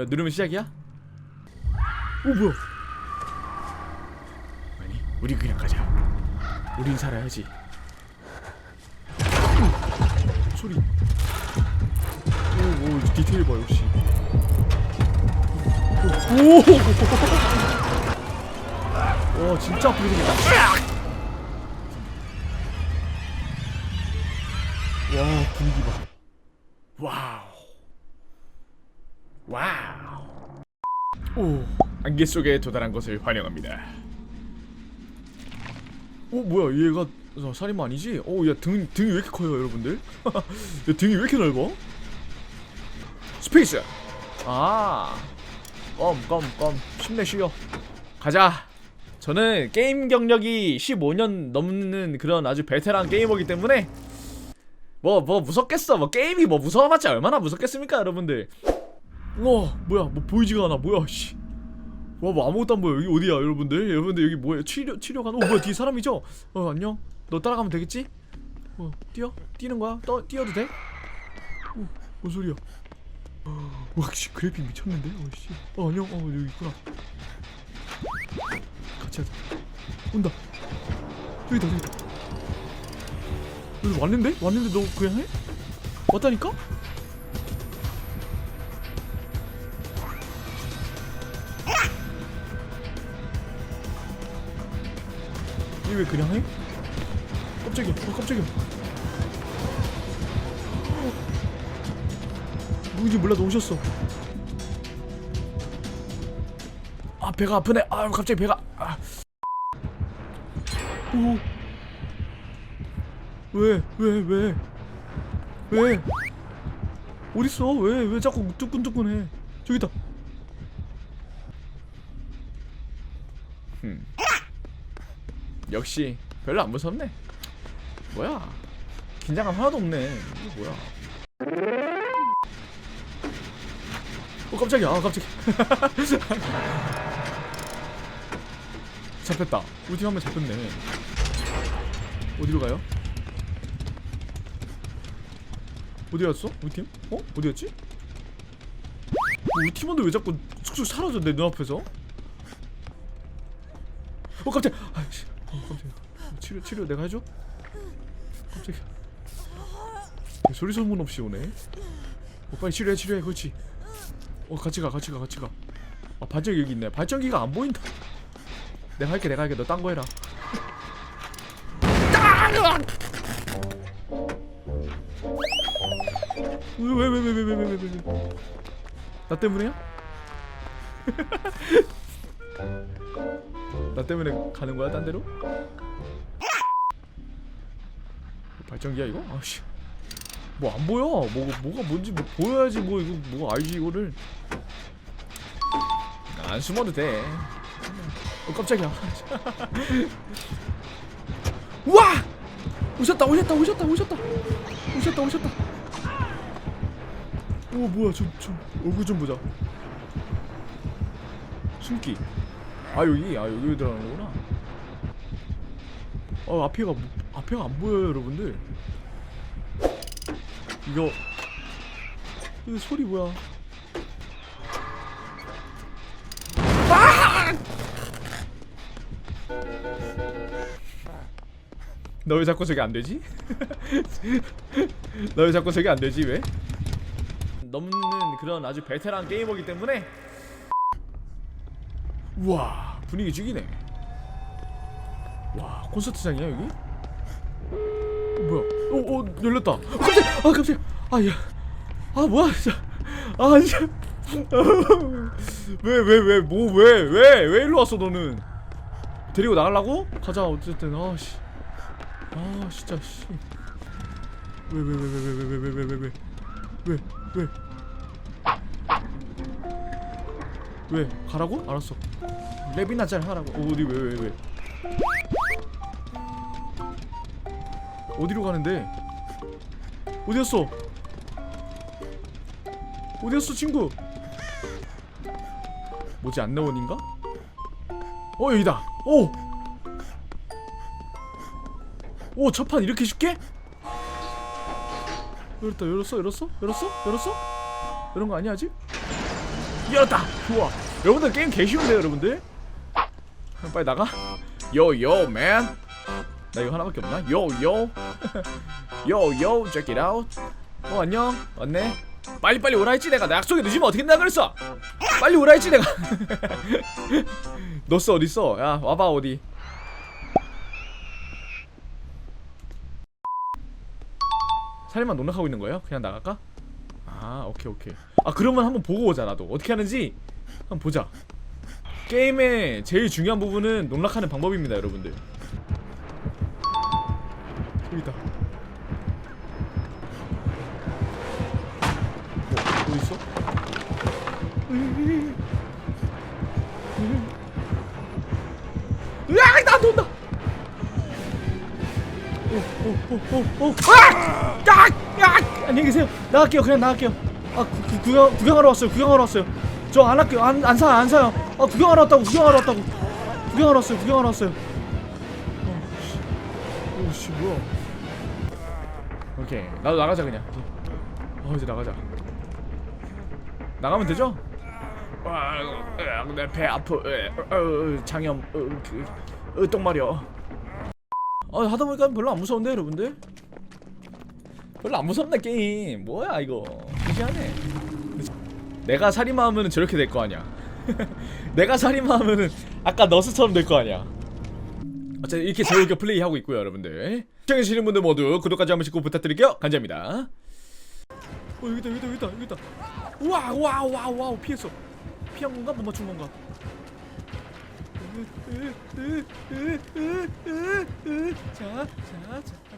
뭐, 누르면 시작이야? 오 뭐야? 아니 우리 그냥 가자. 우린 살아야지. 오, 소리. 오, 오 디테일 봐 역시. 오. 와 진짜 아프게 생겼다. 와 분위기 봐. 와우. 와우. 오 안개 속에 도달한 것을 환영합니다. 오 뭐야 얘가 저 살인마 아니지? 오 야 등 등이 왜 이렇게 커요 여러분들? 야 등이 왜 이렇게 넓어? 스페이스. 아. 껌 껌 껌 힘내 쉬어. 가자. 저는 게임 경력이 15년 넘는 그런 아주 베테랑 게이머기 때문에 뭐뭐 무섭겠어 뭐 게임이 뭐 무서워봤자 얼마나 무섭겠습니까 여러분들 와 뭐야 뭐 보이지가 않아. 뭐야 씨. 와 뭐 아무것도 안 보여. 여기 어디야 여러분들? 여러분들 여기 뭐야? 치료 치료관? 어 뭐야 뒤에 사람이죠? 어 안녕. 너 따라가면 되겠지? 어 뛰어? 뛰는 거야? 떠 뛰어도 돼? 어, 뭔 소리야? 와씨 그래픽 미쳤는데? 어씨. 어 안녕. 어 여기 있구나. 같이 하자. 온다. 여기다 여기다. 여기 왔는데? 왔는데 너 그냥 해? 왔다니까 왜 그냥 해? 깜짝이야 어 깜짝이야 누군지 몰라도 오셨어 아 배가 아프네 아 갑자기 배가 아. 오. 왜, 왜, 왜, 왜? 어딨어? 왜, 왜 자꾸 뜨끈뜨끈해? 저기다. 흠. 역시 별로 안 무섭네. 뭐야? 긴장감 하나도 없네. 이게 뭐야? 어 깜짝이야. 아 깜짝이야. 잡혔다. 우리 팀한명 잡혔네. 어디로 가요? 어디 갔어? 우리 팀? 어? 어디 갔지? 어, 우리 팀원들 왜 자꾸 쑥쑥 사라져 내 눈앞에서? 어 깜짝! 아이씨, 어, 깜짝이야. 치료 치료 내가 해줘? 깜짝이야. 네, 소리 소문 없이 오네. 어, 빨리 치료해 치료해 그렇지. 어 같이 가 같이 가 같이 가. 아 발전기 여기 있네. 발전기가 안 보인다. 내가 할게 내가 할게 너 딴 거 해라. 왜왜 왜 왜 왜 왜 왜 왜 나 때문에요? 나 때문에 가는 거야 딴 데로? 발전기야 이거? 아씨 뭐 안 보여 뭐 뭐가 뭔지 뭐 보여야지 뭐 이거 뭐 알지 이거를 안 숨어도 돼. 어 깜짝이야. 와! 오셨다 오셨다 오셨다 오셨다 오셨다 오셨다. 오 뭐야 저저 얼굴 좀 보자. 숨기. 아 여기 아 여기 들어가는 거구나. 어 앞에가 뭐- 앞에가 안 보여요 여러분들. 이거 이거 소리 뭐야? 너왜 자꾸 저게 안 되지? 너 왜 자꾸 저게 안 되지 왜? 넘는 그런 아주 베테랑 게이머기 때문에 우와 분위기 죽이네 와 콘서트장이야 여기? 어, 뭐야 어, 어 열렸다 어, 깜짝 아 깜짝 아야 아 뭐야 진짜 아 진짜 왜 왜 왜 뭐 왜 왜 왜 일로 왔어 너는 데리고 나가려고? 가자 어쨌든 아씨 아 진짜 씨왜 왜 왜 왜 왜 왜 왜 왜 왜 왜 왜 왜 왜 가라고? 알았어 랩이나 잘 하라고 어, 어디 왜 왜 왜, 왜. 어디로 가는데 어디였어 어디였어 친구 뭐지 안내원인가? 어 여기다 오! 오 첫판 이렇게 쉽게? 열었다 열었어 열었어 열었어 열었어? 이런 거 아니야 아직? 열었다. 좋아 여러분들 게임 개 쉬운데요 여러분들? 빨리 나가. 요요 맨나 이거 하나밖에 없나? 요요 요요 check it out. 어 안녕. 왔네. 빨리빨리 오라 했지 내가. 나 약속에 늦으면 어떻게 된다 그랬어? 빨리 오라 했지 내가. 너써 어딨어 야 와봐 어디. 살인만 농락하고 있는 거예요? 그냥 나갈까? 아 오케이 오케이 아 그러면 한번 보고 오자 나도 어떻게 하는지 한번 보자 게임의 제일 중요한 부분은 농락하는 방법입니다 여러분들 여기다 뭐, 어디 있어? 으악 나한테 온다 오 오 오 오 오 아! 야! 야! 안녕히 계세요 나갈게요 그냥 나갈게요 아 구, 구, 구경, 구경하러 왔어요 구경하러 왔어요. 저 안 할게요 안, 안 사요 안 사요. 아 구경하러 왔다고 구경하러 왔다고. 구경하러 왔어요 구경하러 왔어요. 어, 오씨 뭐야. 오케이 나도 나가자 그냥. 어 이제 나가자. 나가면 되죠? 내배 아프 어, 어, 장염 어, 그, 어, 똥마려. 어 하다 보니까 별로 안 무서운데 여러분들? 별로 안 무섭네 게임. 뭐야 이거 신기하네 내가 살인마하면은 저렇게 될 거 아니야. 내가 살인마하면은 아까 너스처럼 될 거 아니야. 어쨌든 이렇게 재밌게 플레이하고 있고요 여러분들. 시청해주시는 분들 모두 구독까지 한 번씩 꼭 부탁드릴게요. 감사합니다. 어 여기다 여기다 여기다 여기다. 우와 우와 우와 우와 피했어. 피한 건가? 못 맞춘 건가? 자자 자